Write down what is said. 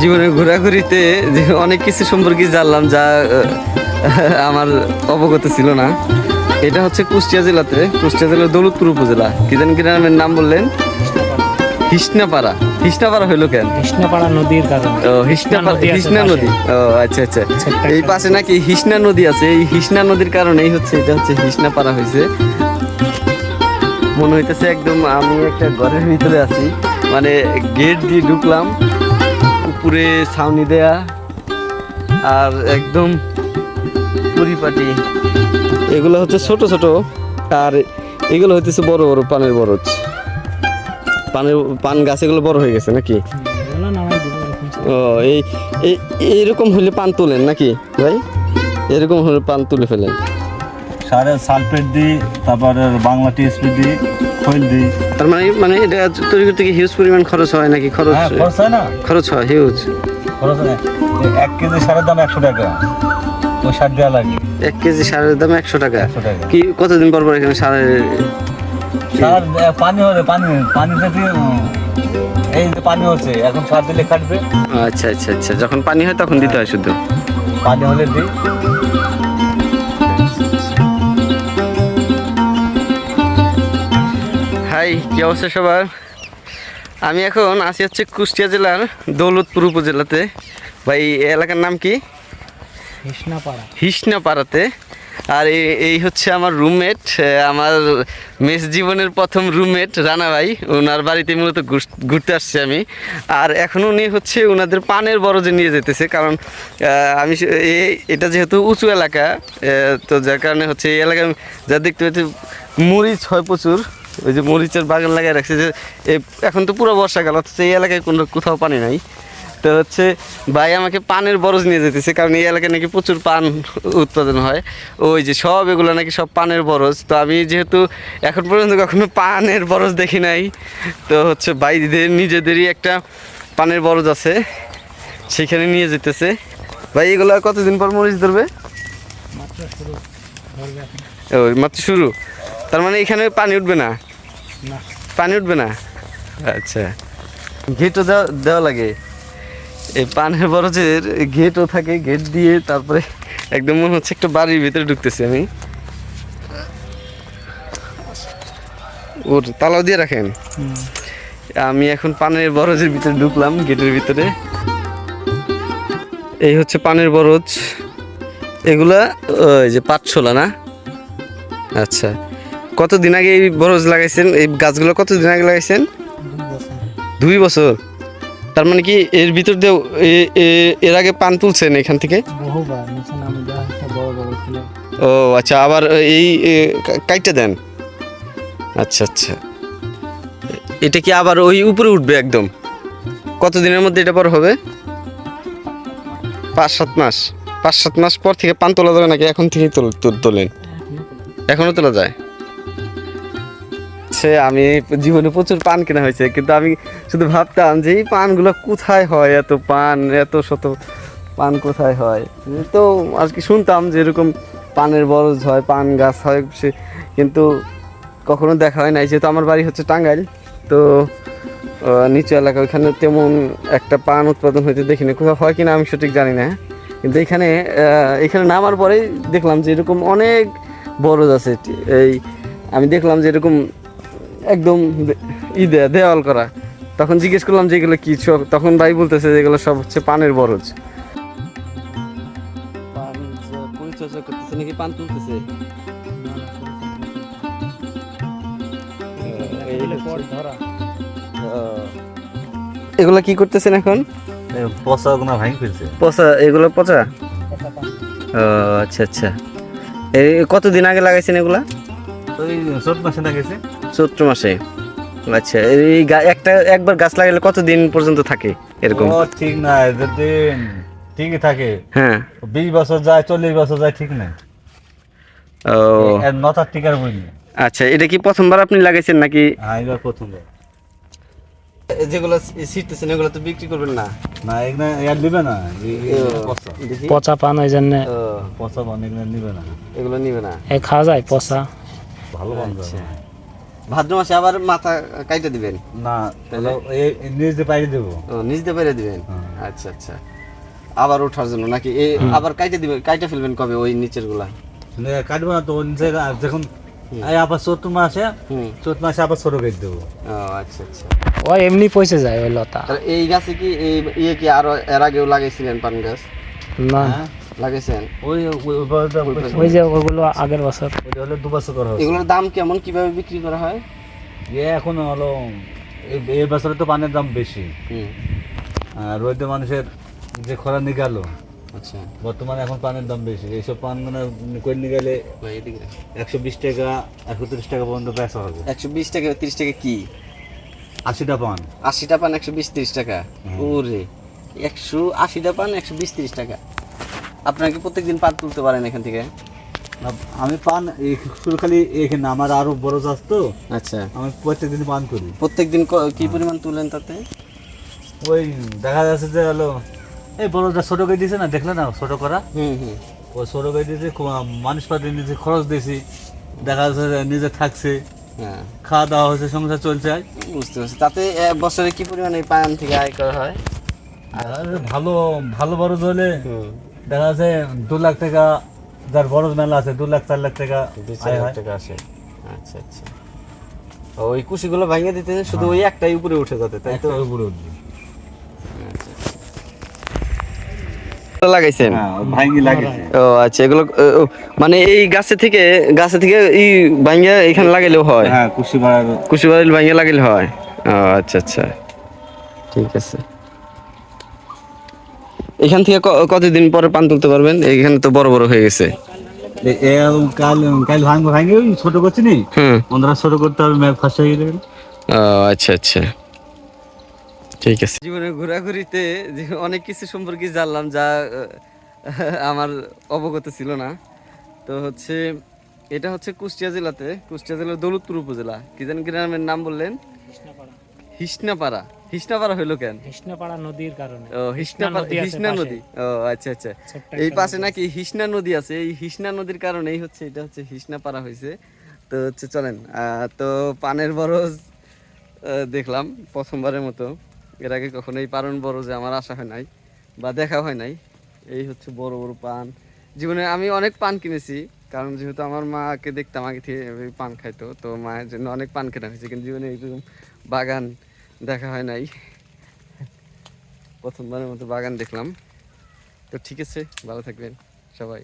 জীবনে ঘোরাঘুরিতে যে অনেক কিছু সম্পর্কে জানলাম যা আমার অবগত ছিল না। এটা হচ্ছে কুষ্টিয়া জেলাতে কুষ্টিয়া জেলার দৌলতপুর উপজেলা। কি জানি গ্রামের নাম বললেন? হিসনাপাড়া হিসনাপাড়া হইল কেন? কৃষ্ণপাড়া নদীর কারণে ও হিসনাপাড়া নদী হিসনা নদী। ও আচ্ছা আচ্ছা। ছোট্ট এই পাশে নাকি হিসনা নদী আছে। এই হিসনা নদীর কারণেই হচ্ছে এটা হচ্ছে হিসনাপাড়া হয়েছে মনে হইতেছে একদম আমি একটা ঘরের ভিতরে আছি। মানে গেট দিয়ে ঢুকলাম, উপরে ছাউনি দেয়া, আর একদম পরিপাটি এগুলো হচ্ছে ছোট ছোট, আর এগুলো হইতেছে বড় বড় পানের বরজ। পানের, পান গাছ এগুলো বড় হয়ে গেছে নাকি? ও, এই- এইরকম হলে পান তোলেন নাকি ভাই? এরকম হলে পান তুলে ফেলেন। সারের সালফেট দিই তারপরে বাংলা টিএসপি দিই খৈল দিই। তার মানে মানে এটা তৈরি করতে কি হিউজ পরিমাণ খরচ হয় নাকি খরচ? হ্যাঁ খরচ হয় না। খরচ হয় হিউজ খরচ হয় এক কেজি সারের দাম একশো টাকা। ওই সার দেওয়া লাগে। এক কেজি সারের দাম একশো টাকা। কি কতদিন পর পর এখানে সারের সার পানি হলে পানি পানি যদি এই যে পানি হচ্ছে এখন সার দিলে কাটবে আচ্ছা আচ্ছা আচ্ছা। যখন পানি হয় তখন দিতে হয় শুধু। পানি হলে দিই। হাই কি অবস্থা সবার? আমি এখন আছি হচ্ছে কুষ্টিয়া জেলার দৌলতপুর উপজেলাতে। ভাই এই এলাকার নাম কি? কৃষ্ণাপাড়া। হিসনা পাড়াতে আর এই- এই হচ্ছে আমার রুমমেট আমার মেস জীবনের প্রথম রুমমেট রানা ভাই। ওনার বাড়িতে মূলত ঘুর- ঘুরতে আসছি আমি। আর এখন উনি হচ্ছে ওনাদের পানের বরজে নিয়ে যেতেছে কারণ আমি এটা যেহেতু উঁচু এলাকা তো যার কারণে হচ্ছে এই এলাকায় যা দেখতে পাচ্ছি মরিচ হয় প্রচুর। ওই যে মরিচের বাগান লাগাই রাখছে যে এখন তো পুরো বর্ষাকাল অথচ এই এলাকায় কোনো কোথাও পানি নাই। তো হচ্ছে ভাই আমাকে পানের বরজ নিয়ে যেতেছে কারণ এই এলাকায় নাকি প্রচুর পান উৎপাদন হয়। ওই যে সব এগুলো নাকি সব পানের বরজ। তো আমি যেহেতু এখন পর্যন্ত কখনো পানের বরজ দেখি নাই তো হচ্ছে ভাইদের নিজেদেরই একটা পানের বরজ আছে সেখানে নিয়ে যেতেছে। ভাই এগুলো কতদিন পর মরিচ ধরবে? মাত্র শুরু ওই মাত্র শুরু। তার মানে এখানে পানি উঠবে না? পানি উঠবে না? আচ্ছা। গেটও দেওয়া দেওয়া লাগে। এই পানের বরজের গেটও থাকে গেট দিয়ে তারপরে একদম মনে হচ্ছে একটা বাড়ির ভিতরে ঢুকতেছি আমি। ওর তালাও দিয়ে রাখেন। আমি এখন পানের বরজের ভিতরে ঢুকলাম গেটের ভিতরে। এই হচ্ছে পানের বরজ। এগুলা ওই যে পাটছোলা না? আচ্ছা। কতদিন আগে এই বরজ লাগাইছেন? এই গাছগুলো কতদিন আগে লাগাইছেন? দুই বছর। তার মানে কি এর ভিতর দিয়ে এর আগে পান তুলছেন এখান থেকে? বড় বড় ও আচ্ছা আবার এই কাইটা দেন? আচ্ছা আচ্ছা। এটা কি আবার ওই উপরে উঠবে একদম? কতদিনের মধ্যে এটা পর হবে? পাঁচ সাত মাস। পাঁচ সাত মাস পর থেকে পান তোলা যাবে নাকি? এখন থেকেই তোলেন। এখনও তোলা যায়? সে আমি জীবনে প্রচুর পান কেনা হয়েছে, কিন্তু আমি শুধু ভাবতাম যে এই পানগুলো কোথায় হয়, এত পান, এত শত পান কোথায় হয়? তো আর কি শুনতাম যে এরকম পানের বরজ হয়, পান গাছ হয়, সে কিন্তু কখনো দেখা হয় নাই, যেহেতু আমার বাড়ি হচ্ছে টাঙ্গাইল, তো নিচু এলাকা, ওইখানে তেমন একটা পান উৎপাদন হইতে দেখিনি কোথাও হয় কিনা আমি সঠিক জানি না, কিন্তু এখানে এখানে নামার পরেই দেখলাম যে এরকম অনেক বরজ আছে, এই আমি দেখলাম যে এরকম একদম ই দেয়া দেওয়াল করা। তখন জিজ্ঞেস করলাম যে এগুলো কি সব তখন ভাই বলতেছে যে এগুলো সব হচ্ছে পানের বরজ। পরিচর্যা করতেছে নাকি পান তুলতেছে? ধরা। এগুলো কি করতেছেন এখন? পচা গুনা ভাঙি ফেলছে। পচা এগুলো পচা? ও আচ্ছা আচ্ছা। এই কতদিন আগে লাগাইছেন এগুলা? তো এই চোদ্দ মাসে না গেছে চৈত্র মাসে। আচ্ছা এই একটা একবার গাছ লাগালে কতদিন পর্যন্ত থাকে এরকম? ও ঠিক না যদি ঠিকই থাকে। হ্যাঁ। বিশ বছর যায় চল্লিশ বছর যায় ঠিক নাই। ও। এর নতার টিকার বই নেই আচ্ছা এটা কি প্রথমবার আপনি লাগাইছেন নাকি? হ্যাঁ এবার প্রথম যেগুলো ছিটতেছেন এগুলো তো বিক্রি করবেন না? না এগুলো এর নিবে না পচা। পচা পান ওই জন্য। ও, পচা বান এগুলো নিবে না। এগুলো নিবে না? এ খাওয়া যায় পচা। ভালো আচ্ছা। ভাদ্র মাসে আবার মাথা কাইটে দিবেন? না তাহলে এই এই দিয়ে পাইয়ে দেবো। ও নিচ দিয়ে পেরে দিবেন? আচ্ছা আচ্ছা। আবার ওঠার জন্য নাকি? এই আবার কাইটে দিবেন কাইটে ফেলবেন কবে ওই নিচেরগুলা কাটবো না তো যখন এই আবার চৈত্র মাসে হুম। মাসে আবার ছোট কেটে দেবো। ও আচ্ছা আচ্ছা। ও এমনি পয়সে যায় ওই লতা। তাহলে এই গাছে কি এই ইয়ে কি আরও এর আগেও লাগাইছিলেন পান গাছ? না। হ্যাঁ? লাগাইছেন ওই ওই- যে ওগুলো আগের বছর। ওইটা হলে দু বছর করা হচ্ছে এগুলোর দাম কেমন কীভাবে বিক্রি করা হয়? এ এখন হলো এই- বছরে তো পানের দাম বেশি। হুম। আর রোদে মানুষের যে খরা নিকালো আচ্ছা। বর্তমানে এখন পানের দাম বেশি। এইসব পান মানে করে নিয়ে গেলে একশো বিশ টাকা একশো তিরিশ টাকা পর্যন্ত বেচা হবে। একশো বিশ টাকা তিরিশ টাকা কি? আশিটা পান। আশিটা পান একশো বিশ তিরিশ টাকা। ওরে একশো আশিটা পান একশো বিশ তিরিশ টাকা। আপনারা কি প্রত্যেকদিন পান তুলতে পারেন এখান থেকে। আমি পান এই শুধু খালি এখানে আমার আরও বড় চাষ তো। আচ্ছা। আমি প্রত্যেকদিন পান করি। প্রত্যেকদিন ক- কি পরিমাণ তুলেন তাতে? ওই দেখা যাচ্ছে যে হলো এই বড়টা ছোট করে দিয়েছে না দেখলে না ছোট করা? হুম হুম। ওই ছোট করে দিয়েছে মানুষ পাতি নিজে খরচ দিয়েছি দেখা যাচ্ছে যে নিজে থাকছে হ্যাঁ। খাওয়া দাওয়া হচ্ছে সংসার চলছে বুঝতে পারছি। তাতে এক বছরে কি পরিমাণ এই পান থেকে আয় করা হয়? আর ভালো ভালো বড় হলে দেখা যাচ্ছে দু লাখ টাকা যার বড় মেলা আছে দু লাখ চার লাখ টাকা দুই চার লাখ টাকা আসে। আচ্ছা আচ্ছা। ওই কুশিগুলো ভাঙিয়ে দিতে শুধু ওই একটাই উপরে উঠে যাতে তাই তো? উপরে উঠবে। লাগাইছেন? হ্যাঁ ভাঙ্গি লাগিয়েছে। ও আচ্ছা এগুলো মানে এই গাছে থেকে গাছে থেকে এই ভাঙ্গিয়া এখানে লাগাইলেও হয়? হ্যাঁ কুশি বাড়ির লাগাইলে হয়? ও আচ্ছা আচ্ছা। ঠিক আছে। এখান থেকে ক- কতদিন পরে পান তুলতে পারবেন? এখানে তো বড় বড় হয়ে গেছে। কাল কাল ভাঙবো ভাঙে ওই ছোট করছি নি? ওনারা ছোট করতে হবে ম্যাপ ফার্স্ট হয়ে ও আচ্ছা আচ্ছা। ঠিক আছে। জীবনে ঘোরাঘুরিতে যে অনেক কিছু সম্পর্কে জানলাম যা আমার অবগত ছিল না। তো হচ্ছে এটা হচ্ছে কুষ্টিয়া জেলাতে। কুষ্টিয়া জেলার দৌলতপুর উপজেলা। কি জানি গ্রামের নাম বললেন? হিসনাপাড়া হিসনাপাড়া হইল কেন? কৃষ্ণপাড়া নদীর কারণে। ও হিসনাপাড়া হিসনা নদী ও আচ্ছা আচ্ছা। এই পাশে নাকি হিসনা নদী আছে? এই হিসনা নদীর কারণেই হচ্ছে এটা হচ্ছে হিসনা পাড়া হয়েছে তো হচ্ছে চলেন তো পানের বরজ দেখলাম প্রথমবারের মতো। এর আগে কখনো এই পারণ বরজে আমার আসা হয় নাই বা দেখা হয় নাই। এই হচ্ছে বড় বড় পান। জীবনে আমি অনেক পান কিনেছি কারণ যেহেতু আমার মাকে দেখতাম আগে থেকে পান খাইতো তো মায়ের জন্য অনেক পান কেনা হয়েছে। কিন্তু জীবনে এরকম বাগান দেখা হয় নাই। প্রথমবারের মতো বাগান দেখলাম। তো ঠিক আছে ভালো থাকবেন সবাই।